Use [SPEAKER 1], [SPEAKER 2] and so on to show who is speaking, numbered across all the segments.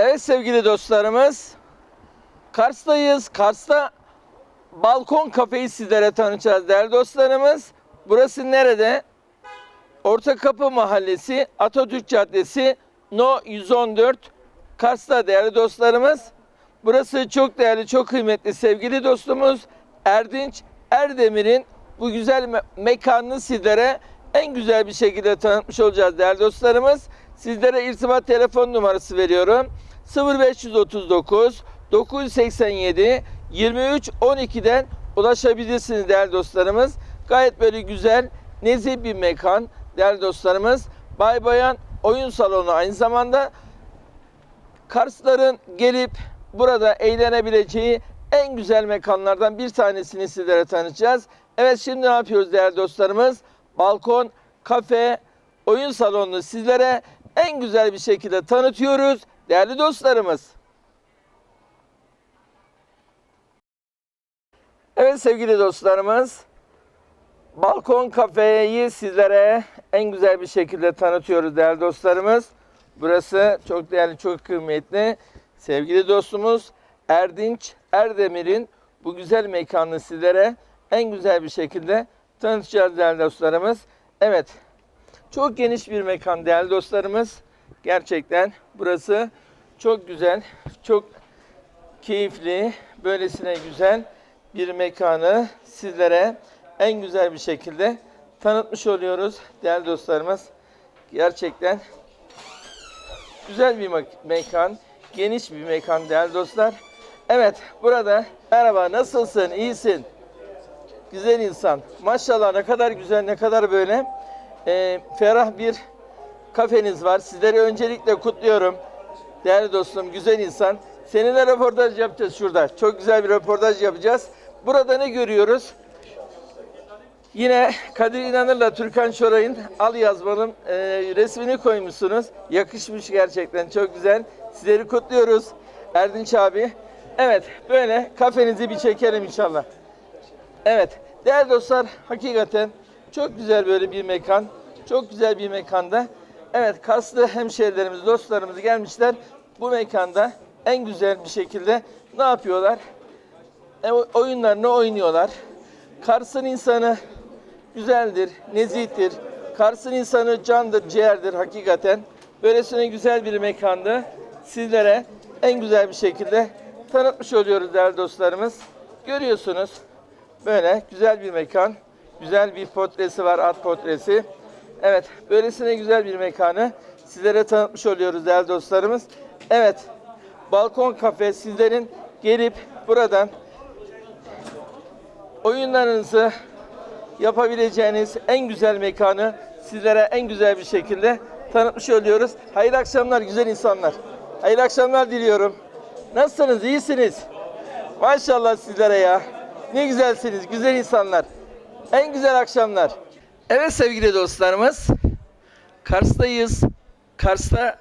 [SPEAKER 1] Evet sevgili dostlarımız. Kars'tayız. Kars'ta balkon kafeyi sizlere tanıtacağız değerli dostlarımız. Burası nerede? Ortakapı Mahallesi, Atatürk Caddesi, No 114, Kars'ta değerli dostlarımız. Burası çok değerli, çok kıymetli sevgili dostumuz Erdinç Erdemir'in bu güzel me- mekanını sizlere en güzel bir şekilde tanıtmış olacağız değerli dostlarımız. Sizlere irtibat telefon numarası veriyorum. 0539 987 23 12'den ulaşabilirsiniz değerli dostlarımız. Gayet böyle güzel, nezih bir mekan değerli dostlarımız. Bay Bayan oyun salonu aynı zamanda Karsların gelip burada eğlenebileceği en güzel mekanlardan bir tanesini sizlere tanıtacağız. Evet şimdi ne yapıyoruz değerli dostlarımız? Balkon, kafe, oyun salonunu sizlere en güzel bir şekilde tanıtıyoruz değerli dostlarımız. Evet sevgili dostlarımız, Balkon Kafe'yi sizlere en güzel bir şekilde tanıtıyoruz değerli dostlarımız. Burası çok değerli, çok kıymetli. Sevgili dostumuz Erdinç Erdemir'in bu güzel mekanını sizlere en güzel bir şekilde tanıtacağız değerli dostlarımız. Evet, çok geniş bir mekan değerli dostlarımız. Gerçekten burası çok güzel, çok keyifli, böylesine güzel bir mekanı sizlere en güzel bir şekilde tanıtmış oluyoruz değerli dostlarımız. Gerçekten güzel bir mek- mekan, geniş bir mekan değerli dostlar. Evet, burada merhaba, nasılsın, iyisin? Güzel insan. Maşallah ne kadar güzel, ne kadar böyle e, ferah bir kafeniz var. Sizleri öncelikle kutluyorum. Değerli dostum, güzel insan. Seninle röportaj yapacağız şurada. Çok güzel bir röportaj yapacağız. Burada ne görüyoruz? Yine Kadir İnanır'la Türkan Şoray'ın al yazmanın e, resmini koymuşsunuz. Yakışmış gerçekten çok güzel. Sizleri kutluyoruz Erdinç abi. Evet böyle kafenizi bir çekelim inşallah. Evet değerli dostlar hakikaten çok güzel böyle bir mekan. Çok güzel bir mekanda. Evet Karslı hemşehrilerimiz, dostlarımız gelmişler. Bu mekanda en güzel bir şekilde ne yapıyorlar? E, oyunlarını oynuyorlar. Kars'ın insanı güzeldir, nezihtir. Kars'ın insanı candır, ciğerdir hakikaten. Böylesine güzel bir mekanda sizlere en güzel bir şekilde tanıtmış oluyoruz değerli dostlarımız. Görüyorsunuz böyle güzel bir mekan. Güzel bir portresi var, at portresi. Evet, böylesine güzel bir mekanı sizlere tanıtmış oluyoruz değerli dostlarımız. Evet, Balkon Kafe sizlerin gelip buradan oyunlarınızı yapabileceğiniz en güzel mekanı sizlere en güzel bir şekilde tanıtmış oluyoruz. Hayırlı akşamlar güzel insanlar. Hayırlı akşamlar diliyorum. Nasılsınız? İyisiniz? Maşallah sizlere ya. Ne güzelsiniz, güzel insanlar. En güzel akşamlar. Evet sevgili dostlarımız. Kars'tayız. Kars'ta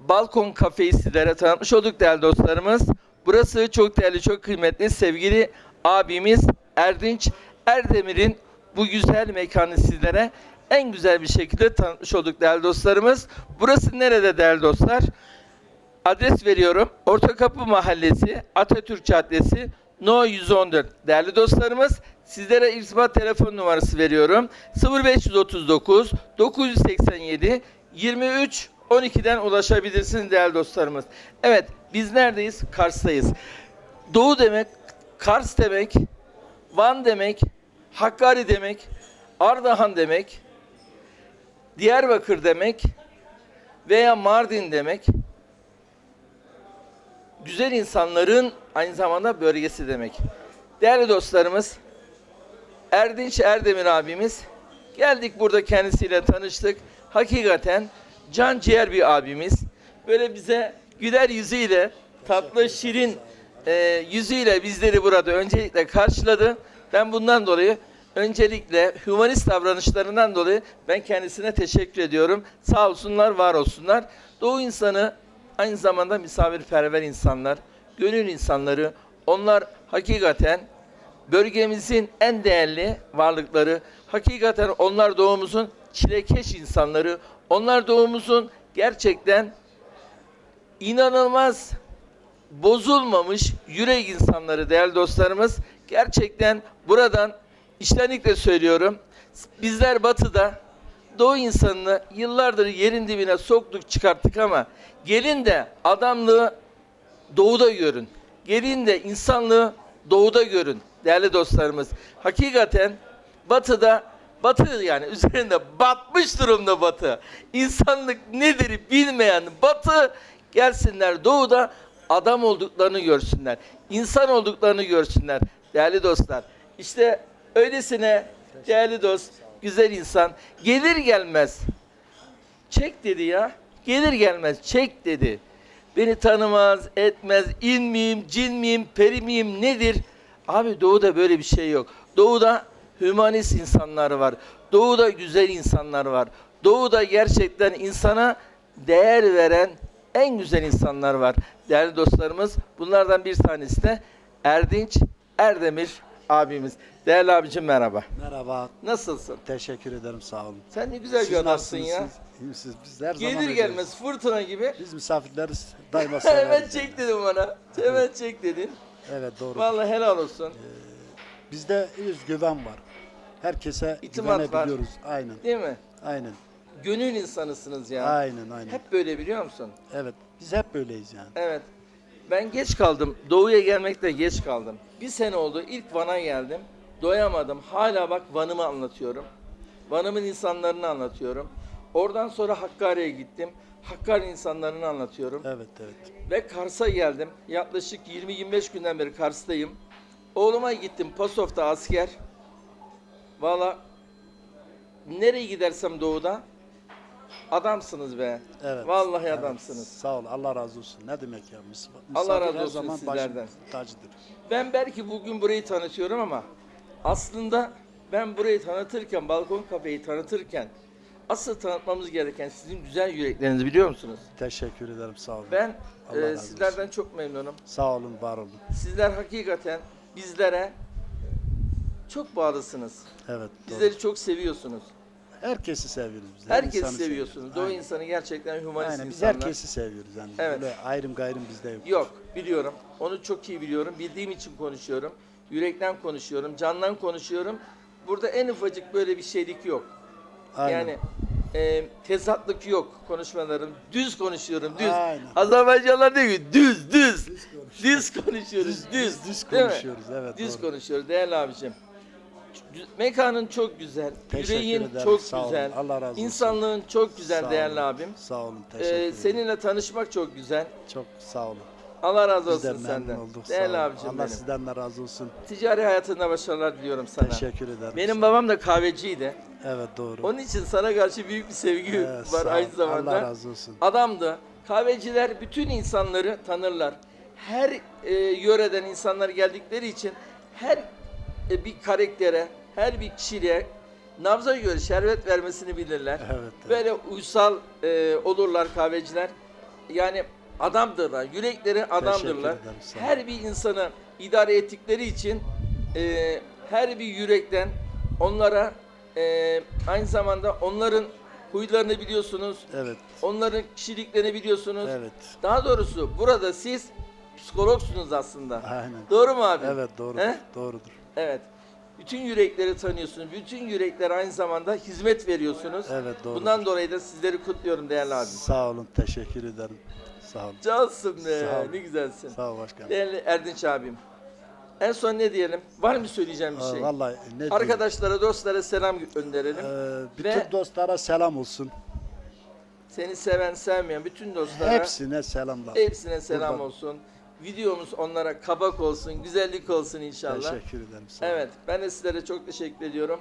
[SPEAKER 1] Balkon Kafe'yi sizlere tanıtmış olduk değerli dostlarımız. Burası çok değerli, çok kıymetli sevgili abimiz Erdinç Erdemir'in bu güzel mekanı sizlere en güzel bir şekilde tanıtmış olduk değerli dostlarımız. Burası nerede değerli dostlar? Adres veriyorum. Ortakapı Mahallesi, Atatürk Caddesi, No 114. Değerli dostlarımız, sizlere irtibat telefon numarası veriyorum. 0539 987 23 12'den ulaşabilirsiniz değerli dostlarımız. Evet, biz neredeyiz? Kars'tayız. Doğu demek, Kars demek, Van demek, Hakkari demek, Ardahan demek, Diyarbakır demek veya Mardin demek güzel insanların aynı zamanda bölgesi demek. Değerli dostlarımız, Erdinç Erdemir abimiz, geldik burada kendisiyle tanıştık. Hakikaten can ciğer bir abimiz. Böyle bize güler yüzüyle, tatlı, şirin e, yüzüyle bizleri burada öncelikle karşıladı. Ben bundan dolayı öncelikle humanist davranışlarından dolayı ben kendisine teşekkür ediyorum. Sağ olsunlar, var olsunlar. Doğu insanı aynı zamanda misafirperver insanlar, gönül insanları. Onlar hakikaten bölgemizin en değerli varlıkları. Hakikaten onlar doğumuzun çilekeş insanları. Onlar doğumuzun gerçekten inanılmaz bozulmamış yürek insanları değerli dostlarımız. Gerçekten buradan içtenlikle söylüyorum. Bizler batıda doğu insanını yıllardır yerin dibine soktuk çıkarttık ama gelin de adamlığı doğuda görün. Gelin de insanlığı doğuda görün değerli dostlarımız. Hakikaten batıda batı yani üzerinde batmış durumda batı. İnsanlık nedir bilmeyen batı gelsinler doğuda adam olduklarını görsünler. İnsan olduklarını görsünler değerli dostlar. İşte öylesine değerli dost, güzel insan gelir gelmez Çek dedi ya. Gelir gelmez çek dedi. Beni tanımaz, etmez, in miyim, cin miyim, peri miyim nedir? Abi doğuda böyle bir şey yok. Doğuda hümanist insanlar var. Doğuda güzel insanlar var. Doğuda gerçekten insana değer veren en güzel insanlar var. Değerli dostlarımız bunlardan bir tanesi de Erdinç Erdemir abimiz. Değerli abicim merhaba.
[SPEAKER 2] Merhaba,
[SPEAKER 1] Nasılsın?
[SPEAKER 2] teşekkür ederim sağ olun.
[SPEAKER 1] Sen ne güzel
[SPEAKER 2] Siz
[SPEAKER 1] bir adamsın
[SPEAKER 2] nasılsınız?
[SPEAKER 1] ya.
[SPEAKER 2] Siz, iyi misiniz? Biz her zaman
[SPEAKER 1] Gelir gelmez fırtına gibi
[SPEAKER 2] Biz misafirleriz, daima severiz.
[SPEAKER 1] Hemen çek dedim bana. Hemen çek dedin.
[SPEAKER 2] Evet doğru.
[SPEAKER 1] Vallahi helal olsun.
[SPEAKER 2] Bizde özgüven var. Herkese
[SPEAKER 1] İtimat var.
[SPEAKER 2] güvenebiliyoruz. Aynen,
[SPEAKER 1] Değil mi?
[SPEAKER 2] aynen.
[SPEAKER 1] Gönül insanısınız ya.
[SPEAKER 2] Aynen, aynen.
[SPEAKER 1] Hep böyle biliyor musun?
[SPEAKER 2] Evet, biz hep böyleyiz yani.
[SPEAKER 1] Evet. Ben geç kaldım. Doğu'ya gelmekte geç kaldım. Bir sene oldu. İlk Van'a geldim. Doyamadım. Hala bak Van'ımı anlatıyorum. Van'ımın insanlarını anlatıyorum. Oradan sonra Hakkari'ye gittim. Hakkari insanlarını anlatıyorum.
[SPEAKER 2] Evet, evet.
[SPEAKER 1] Ve Kars'a geldim. Yaklaşık 20-25 günden beri Kars'tayım. Oğluma gittim. Pasof'ta asker. Valla nereye gidersem doğuda adamsınız be.
[SPEAKER 2] Evet.
[SPEAKER 1] Vallahi
[SPEAKER 2] evet.
[SPEAKER 1] adamsınız.
[SPEAKER 2] Sağ ol, Allah razı olsun. Ne demek ya? Mis-
[SPEAKER 1] Allah
[SPEAKER 2] misafir
[SPEAKER 1] razı olsun
[SPEAKER 2] zaman
[SPEAKER 1] sizlerden.
[SPEAKER 2] tacıdır.
[SPEAKER 1] Ben belki bugün burayı tanıtıyorum ama aslında ben burayı tanıtırken, balkon kafeyi tanıtırken asıl tanıtmamız gereken sizin güzel yüreklerinizi biliyor musunuz?
[SPEAKER 2] Teşekkür ederim, sağ olun.
[SPEAKER 1] Ben
[SPEAKER 2] Allah
[SPEAKER 1] e,
[SPEAKER 2] razı
[SPEAKER 1] sizlerden çok memnunum.
[SPEAKER 2] Sağ olun, var olun.
[SPEAKER 1] Sizler hakikaten bizlere çok bağlısınız.
[SPEAKER 2] Evet, doğru.
[SPEAKER 1] Bizleri çok seviyorsunuz.
[SPEAKER 2] Herkesi seviyoruz biz. her
[SPEAKER 1] Herkesi
[SPEAKER 2] insanı
[SPEAKER 1] seviyorsunuz. Doğu
[SPEAKER 2] Aynen.
[SPEAKER 1] insanı gerçekten hümanist
[SPEAKER 2] Aynen biz
[SPEAKER 1] insanlar.
[SPEAKER 2] herkesi seviyoruz yani.
[SPEAKER 1] Evet.
[SPEAKER 2] Böyle ayrım gayrım bizde yok.
[SPEAKER 1] Yok biliyorum. Onu çok iyi biliyorum. Bildiğim için konuşuyorum. Yürekten konuşuyorum. Candan konuşuyorum. Burada en ufacık böyle bir şeylik yok.
[SPEAKER 2] Aynen.
[SPEAKER 1] Yani e, tezatlık yok konuşmalarım. Düz konuşuyorum. Düz.
[SPEAKER 2] Aynen.
[SPEAKER 1] Azerbaycanlar diyor ki düz düz. Düz konuşuyoruz. Düz.
[SPEAKER 2] Düz, konuşuyoruz evet.
[SPEAKER 1] Düz
[SPEAKER 2] doğru.
[SPEAKER 1] konuşuyoruz değerli abicim. Mekanın çok güzel.
[SPEAKER 2] Teşekkür
[SPEAKER 1] Yüreğin
[SPEAKER 2] ederim,
[SPEAKER 1] çok
[SPEAKER 2] sağ olun.
[SPEAKER 1] güzel.
[SPEAKER 2] Allah razı olsun.
[SPEAKER 1] İnsanlığın çok güzel
[SPEAKER 2] Sağ
[SPEAKER 1] değerli
[SPEAKER 2] olun,
[SPEAKER 1] abim.
[SPEAKER 2] Sağ olun
[SPEAKER 1] Ee,
[SPEAKER 2] teşekkür ederim.
[SPEAKER 1] seninle tanışmak çok güzel.
[SPEAKER 2] Çok sağ olun.
[SPEAKER 1] Allah razı olsun
[SPEAKER 2] memnun
[SPEAKER 1] senden.
[SPEAKER 2] olduk. sağ
[SPEAKER 1] Değerli
[SPEAKER 2] olun.
[SPEAKER 1] abicim
[SPEAKER 2] Allah
[SPEAKER 1] benim.
[SPEAKER 2] sizden de razı olsun.
[SPEAKER 1] Ticari hayatında başarılar diliyorum sana.
[SPEAKER 2] Teşekkür ederim.
[SPEAKER 1] Benim babam da kahveciydi.
[SPEAKER 2] Evet doğru.
[SPEAKER 1] Onun için sana karşı büyük bir sevgi
[SPEAKER 2] Evet,
[SPEAKER 1] var
[SPEAKER 2] sağ ol.
[SPEAKER 1] aynı zamanda.
[SPEAKER 2] Allah razı olsun.
[SPEAKER 1] Adamdı. Kahveciler bütün insanları tanırlar. Her e, yöreden insanlar geldikleri için her e, bir karaktere, her bir kişiliğe nabza göre şerbet vermesini bilirler.
[SPEAKER 2] Evet, evet.
[SPEAKER 1] Böyle uysal e, olurlar kahveciler. Yani adamdırlar, yürekleri adamdırlar. Her bir insanı idare ettikleri için e, her bir yürekten onlara e, aynı zamanda onların huylarını biliyorsunuz.
[SPEAKER 2] Evet.
[SPEAKER 1] Onların kişiliklerini biliyorsunuz.
[SPEAKER 2] Evet.
[SPEAKER 1] Daha doğrusu burada siz psikologsunuz aslında.
[SPEAKER 2] Aynen.
[SPEAKER 1] Doğru mu abi?
[SPEAKER 2] Evet doğrudur.
[SPEAKER 1] He?
[SPEAKER 2] Doğrudur.
[SPEAKER 1] Evet. Bütün yürekleri tanıyorsunuz. Bütün yüreklere aynı zamanda hizmet veriyorsunuz.
[SPEAKER 2] Evet doğru.
[SPEAKER 1] Bundan dolayı da sizleri kutluyorum değerli abim.
[SPEAKER 2] Sağ olun. Teşekkür ederim. Sağ olun.
[SPEAKER 1] Cansın be.
[SPEAKER 2] Sağ ol.
[SPEAKER 1] Ne güzelsin.
[SPEAKER 2] Sağ ol başkanım.
[SPEAKER 1] Değerli Erdinç abim. En son ne diyelim? Var mı söyleyeceğim bir
[SPEAKER 2] Aa,
[SPEAKER 1] şey?
[SPEAKER 2] Vallahi ne diyeyim?
[SPEAKER 1] Arkadaşlara, dostlara selam gönderelim.
[SPEAKER 2] Ee, bütün
[SPEAKER 1] Ve-
[SPEAKER 2] dostlara selam olsun.
[SPEAKER 1] Seni seven, sevmeyen bütün dostlara
[SPEAKER 2] Hepsine selamlar.
[SPEAKER 1] hepsine selam
[SPEAKER 2] Buradan.
[SPEAKER 1] olsun. Videomuz onlara kabak olsun, güzellik olsun inşallah.
[SPEAKER 2] Teşekkür ederim. Sağ.
[SPEAKER 1] Evet, ben de sizlere çok teşekkür ediyorum.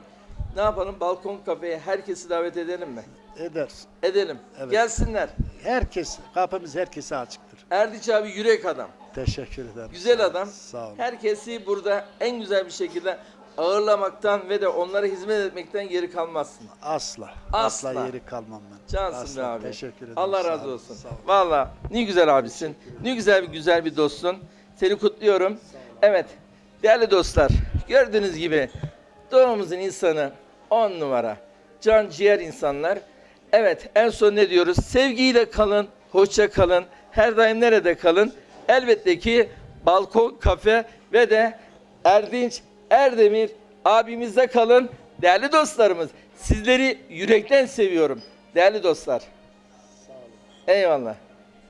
[SPEAKER 1] Ne yapalım? Balkon kafeye herkesi davet edelim mi?
[SPEAKER 2] Ederiz.
[SPEAKER 1] Edelim.
[SPEAKER 2] Evet.
[SPEAKER 1] Gelsinler.
[SPEAKER 2] Herkes, kapımız herkese açıktır.
[SPEAKER 1] Erdinç abi yürek adam.
[SPEAKER 2] Teşekkür ederim.
[SPEAKER 1] Güzel adam.
[SPEAKER 2] Sağ olun.
[SPEAKER 1] Herkesi burada en güzel bir şekilde ağırlamaktan ve de onlara hizmet etmekten geri kalmazsın.
[SPEAKER 2] Asla.
[SPEAKER 1] Asla.
[SPEAKER 2] Asla, yeri kalmam ben.
[SPEAKER 1] Cansın
[SPEAKER 2] Asla.
[SPEAKER 1] be abi.
[SPEAKER 2] Teşekkür ederim.
[SPEAKER 1] Allah
[SPEAKER 2] Sağ
[SPEAKER 1] razı
[SPEAKER 2] olun.
[SPEAKER 1] olsun.
[SPEAKER 2] Sağ olun.
[SPEAKER 1] Valla ne güzel abisin. Ne güzel bir güzel bir dostsun. Seni kutluyorum. Evet. Değerli dostlar, gördüğünüz gibi doğumuzun insanı on numara. Can ciğer insanlar. Evet, en son ne diyoruz? Sevgiyle kalın, hoşça kalın. her daim nerede kalın? Elbette ki Balkon Kafe ve de Erdinç Erdemir abimizde kalın. Değerli dostlarımız, sizleri yürekten seviyorum. Değerli dostlar. Eyvallah.